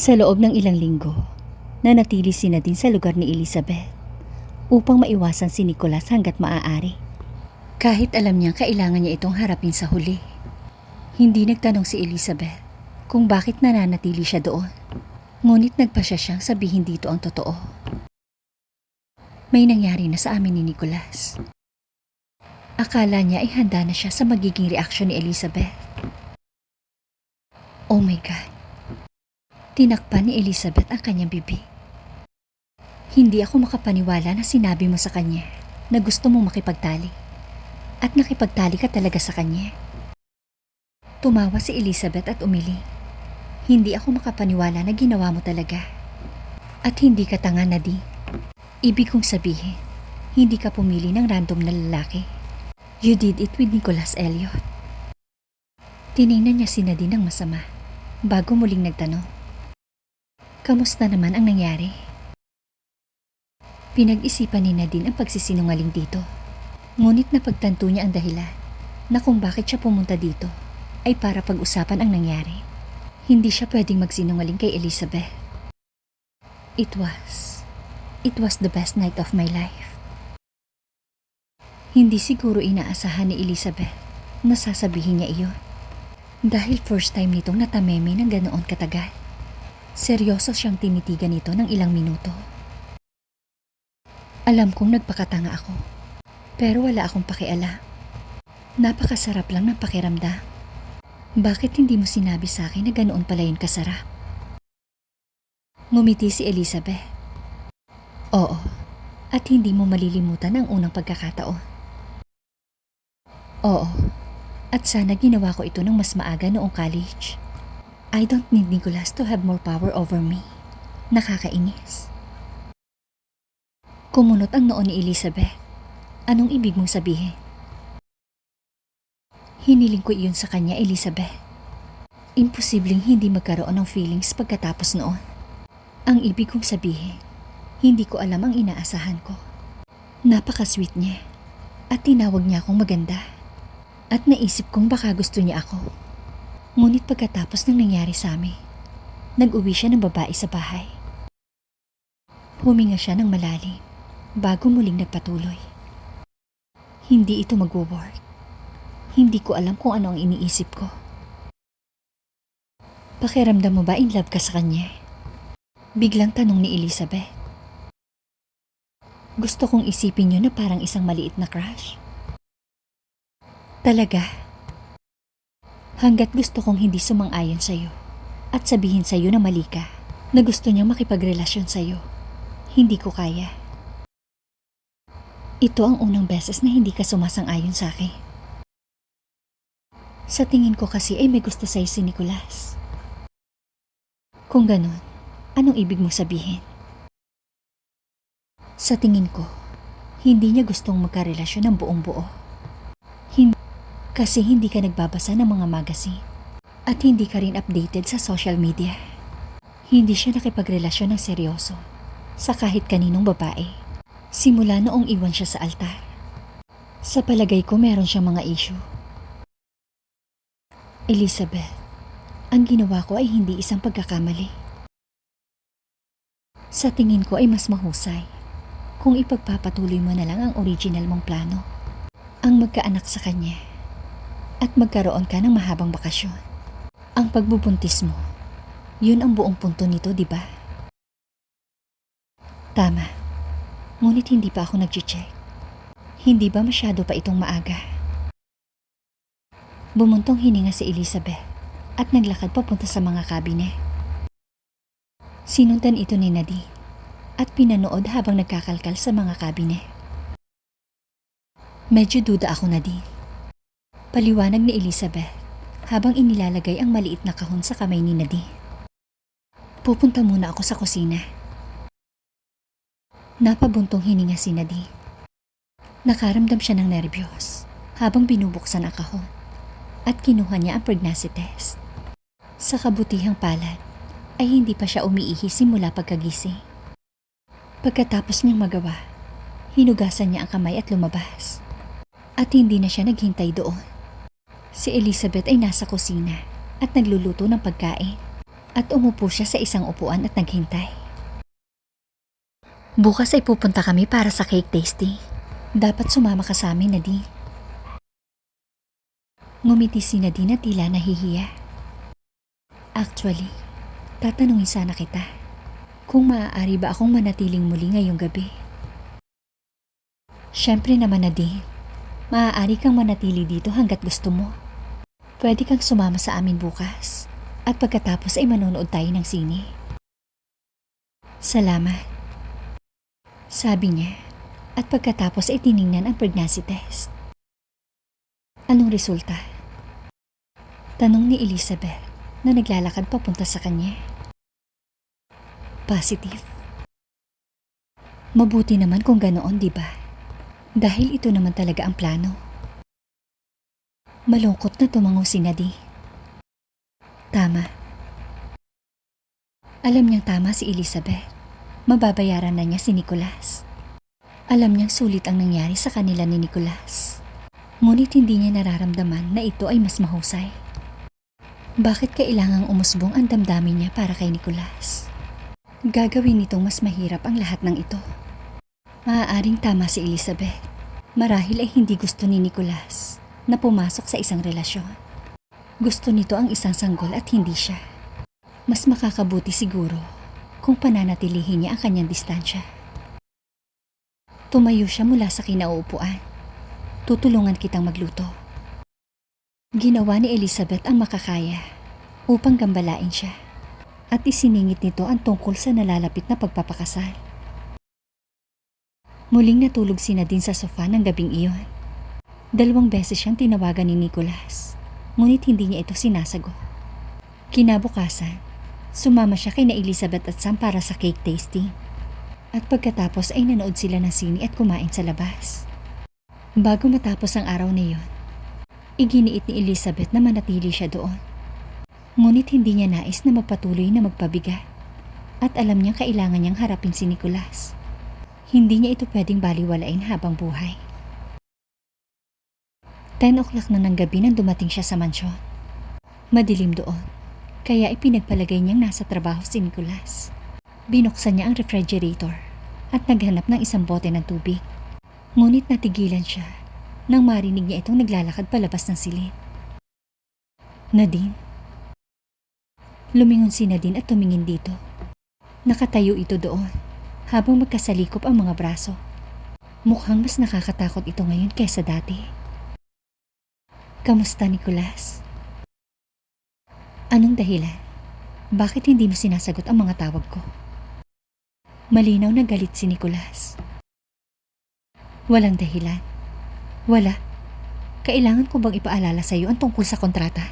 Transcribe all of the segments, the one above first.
Sa loob ng ilang linggo, nanatili si Nadine sa lugar ni Elizabeth upang maiwasan si Nicholas hanggat maaari. Kahit alam niyang kailangan niya itong harapin sa huli. Hindi nagtanong si Elizabeth kung bakit nananatili siya doon. Ngunit nagpa siya siyang sabihin dito ang totoo. May nangyari na sa amin ni Nicholas. Akala niya ay handa na siya sa magiging reaksyon ni Elizabeth. Oh my God. Tinakpan ni Elizabeth ang kanyang bibig. Hindi ako makapaniwala na sinabi mo sa kanya na gusto mong makipagtali. At nakipagtali ka talaga sa kanya. Tumawa si Elizabeth at umili. Hindi ako makapaniwala na ginawa mo talaga. At hindi ka tanga na di. Ibig kong sabihin, hindi ka pumili ng random na lalaki. You did it with Nicholas Elliot. Tiningnan niya si Nadine ng masama bago muling nagtanong. Kamusta naman ang nangyari? Pinag-isipan ni Nadine ang pagsisinungaling dito. Ngunit napagtanto niya ang dahilan na kung bakit siya pumunta dito ay para pag-usapan ang nangyari. Hindi siya pwedeng magsinungaling kay Elizabeth. It was, it was the best night of my life. Hindi siguro inaasahan ni Elizabeth na sasabihin niya iyon. Dahil first time nitong natameme ng ganoon katagal. Seryoso siyang tinitigan nito ng ilang minuto. Alam kong nagpakatanga ako. Pero wala akong pakialam. Napakasarap lang ng pakiramdam. Bakit hindi mo sinabi sa akin na ganoon pala yun kasarap? Ngumiti si Elizabeth. Oo, at hindi mo malilimutan ang unang pagkakataon. Oo, at sana ginawa ko ito ng mas maaga noong college. I don't need Nicholas to have more power over me. Nakakainis. Kumunot ang noon ni Elizabeth. Anong ibig mong sabihin? Hiniling ko iyon sa kanya, Elizabeth. Imposibleng hindi magkaroon ng feelings pagkatapos noon. Ang ibig kong sabihin, hindi ko alam ang inaasahan ko. Napaka-sweet niya at tinawag niya akong maganda. At naisip kong baka gusto niya ako. Ngunit pagkatapos ng nangyari sa amin, nag-uwi siya ng babae sa bahay. Huminga siya ng malalim bago muling nagpatuloy. Hindi ito mag-work. Hindi ko alam kung ano ang iniisip ko. Pakiramdam mo ba in love ka sa kanya? Biglang tanong ni Elizabeth. Gusto kong isipin niyo na parang isang maliit na crush. Talaga? Hanggat gusto kong hindi sumang-ayon sa'yo at sabihin sa'yo na mali ka, na gusto niyang makipagrelasyon sa'yo, hindi ko kaya. Ito ang unang beses na hindi ka sumasang-ayon sa akin. Sa tingin ko kasi ay may gusto sa'yo si Nicolas. Kung ganun, anong ibig mo sabihin? Sa tingin ko, hindi niya gustong magkarelasyon ng buong buo. Kasi hindi ka nagbabasa ng mga magazine at hindi ka rin updated sa social media. Hindi siya nakipagrelasyon ng seryoso sa kahit kaninong babae. Simula noong iwan siya sa altar. Sa palagay ko meron siyang mga issue. Elizabeth, ang ginawa ko ay hindi isang pagkakamali. Sa tingin ko ay mas mahusay kung ipagpapatuloy mo na lang ang original mong plano. Ang magkaanak sa kanya at magkaroon ka ng mahabang bakasyon. Ang pagbubuntis mo, yun ang buong punto nito, di ba? Tama. Ngunit hindi pa ako nag-check. Hindi ba masyado pa itong maaga? Bumuntong hininga si Elizabeth at naglakad papunta sa mga kabine. Sinundan ito ni Nadine at pinanood habang nagkakalkal sa mga kabine. Medyo duda ako Nadine. Paliwanag ni Elizabeth habang inilalagay ang maliit na kahon sa kamay ni Nadine. Pupunta muna ako sa kusina. Napabuntong hininga si Nadine. Nakaramdam siya ng nerbiyos habang binubuksan ang kahon at kinuha niya ang pregnancy test. Sa kabutihang palad ay hindi pa siya umiihi simula pagkagising. Pagkatapos niyang magawa, hinugasan niya ang kamay at lumabas. At hindi na siya naghintay doon. Si Elizabeth ay nasa kusina at nagluluto ng pagkain. At umupo siya sa isang upuan at naghintay. Bukas ay pupunta kami para sa cake tasting. Dapat sumama ka sa amin, Nadine. Ngumiti si Nadine at tila nahihiya. Actually, tatanungin sana kita. Kung maaari ba akong manatiling muli ngayong gabi? Siyempre naman, Nadine. Maaari kang manatili dito hanggat gusto mo. Pwede kang sumama sa amin bukas. At pagkatapos ay manonood tayo ng sine. Salamat. Sabi niya. At pagkatapos ay tiningnan ang pregnancy test. Anong resulta? Tanong ni Elizabeth na naglalakad papunta sa kanya. Positive. Mabuti naman kung ganoon, di ba? Dahil ito naman talaga ang plano. Malungkot na tumango si Nadine. Tama. Alam niyang tama si Elizabeth. Mababayaran na niya si Nicholas. Alam niyang sulit ang nangyari sa kanila ni Nicholas. Ngunit hindi niya nararamdaman na ito ay mas mahusay. Bakit kailangang umusbong ang damdamin niya para kay Nicholas? Gagawin nitong mas mahirap ang lahat ng ito. Maaaring tama si Elizabeth. Marahil ay hindi gusto ni Nicholas na pumasok sa isang relasyon. Gusto nito ang isang sanggol at hindi siya. Mas makakabuti siguro kung pananatilihin niya ang kanyang distansya. Tumayo siya mula sa kinauupuan. Tutulungan kitang magluto. Ginawa ni Elizabeth ang makakaya upang gambalain siya at isiningit nito ang tungkol sa nalalapit na pagpapakasal. Muling natulog si Nadine sa sofa ng gabing iyon. Dalawang beses siyang tinawagan ni Nicholas, ngunit hindi niya ito sinasagot. Kinabukasan, sumama siya kay na Elizabeth at Sam para sa cake tasting. At pagkatapos ay nanood sila ng sini at kumain sa labas. Bago matapos ang araw na iyon, iginiit ni Elizabeth na manatili siya doon. Ngunit hindi niya nais na magpatuloy na magpabiga at alam niyang kailangan niyang harapin si Nicholas. Hindi niya ito pwedeng baliwalain habang buhay. 10 o'clock na ng gabi nang dumating siya sa mansyon. Madilim doon, kaya ipinagpalagay niyang nasa trabaho si Nicholas. Binuksan niya ang refrigerator at naghanap ng isang bote ng tubig. Ngunit natigilan siya nang marinig niya itong naglalakad palabas ng silid. Nadine? Lumingon si Nadine at tumingin dito. Nakatayo ito doon habang magkasalikop ang mga braso. Mukhang mas nakakatakot ito ngayon kaysa dati. Kamusta, Nicholas? Anong dahilan? Bakit hindi mo sinasagot ang mga tawag ko? Malinaw na galit si Nicholas. Walang dahilan. Wala. Kailangan ko bang ipaalala sa iyo ang tungkol sa kontrata?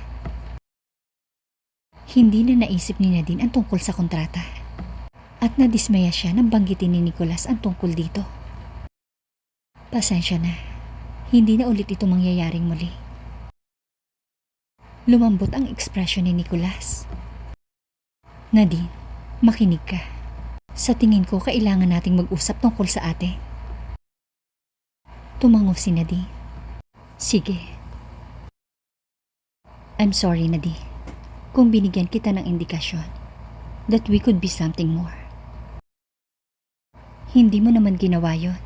Hindi na naisip ni Nadine ang tungkol sa kontrata. At nadismaya siya nang banggitin ni Nicholas ang tungkol dito. Pasensya na. Hindi na ulit ito mangyayaring muli. Lumambot ang ekspresyon ni Nicholas. Nadine, makinig ka. Sa tingin ko, kailangan nating mag-usap tungkol sa ate. Tumango si Nadine. Sige. I'm sorry, Nadine. Kung binigyan kita ng indikasyon that we could be something more. Hindi mo naman ginawa yon.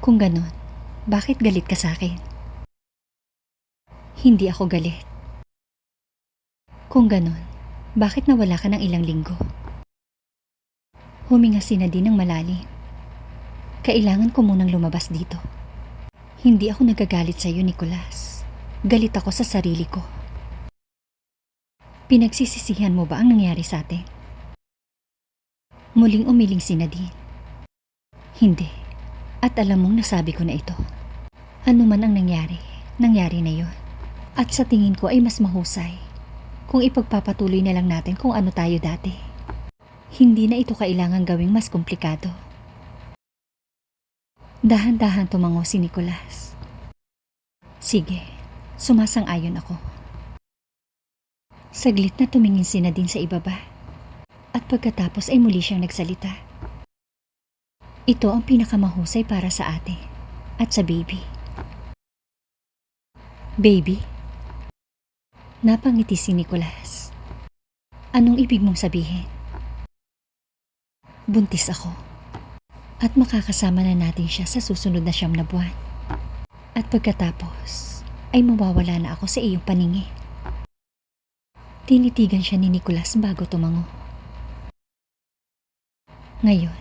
Kung ganon, bakit galit ka sa akin? Hindi ako galit. Kung ganon, bakit nawala ka ng ilang linggo? Huminga si Nadine ng malalim. Kailangan ko munang lumabas dito. Hindi ako nagagalit sa iyo, Nicholas. Galit ako sa sarili ko. Pinagsisisihan mo ba ang nangyari sa atin? Muling umiling si Nadine. Hindi. At alam mong nasabi ko na ito. Ano man ang nangyari, nangyari na yon. At sa tingin ko ay mas mahusay kung ipagpapatuloy na lang natin kung ano tayo dati. Hindi na ito kailangan gawing mas komplikado. Dahan-dahan tumango si Nicholas. Sige, sumasang-ayon ako. Saglit na tumingin si Nadine sa ibaba. At pagkatapos ay muli siyang nagsalita. Ito ang pinakamahusay para sa ate at sa baby. Baby? Napangiti si Nicholas. Anong ibig mong sabihin? Buntis ako. At makakasama na natin siya sa susunod na siyam na buwan. At pagkatapos, ay mawawala na ako sa iyong paningin. Tinitigan siya ni Nicolas bago tumango. Ngayon,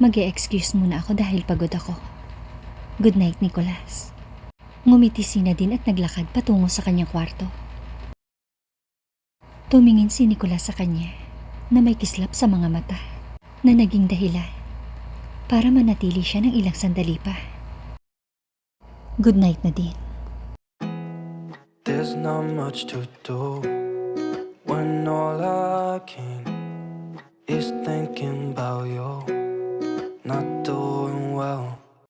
mag excuse muna ako dahil pagod ako. Good night, Nicolas. Ngumiti si Nadine at naglakad patungo sa kanyang kwarto. Tumingin si Nicolas sa kanya na may kislap sa mga mata na naging dahilan para manatili siya ng ilang sandali pa. Good night, Nadine. There's not much to do when all I can is thinking about you. Not doing well,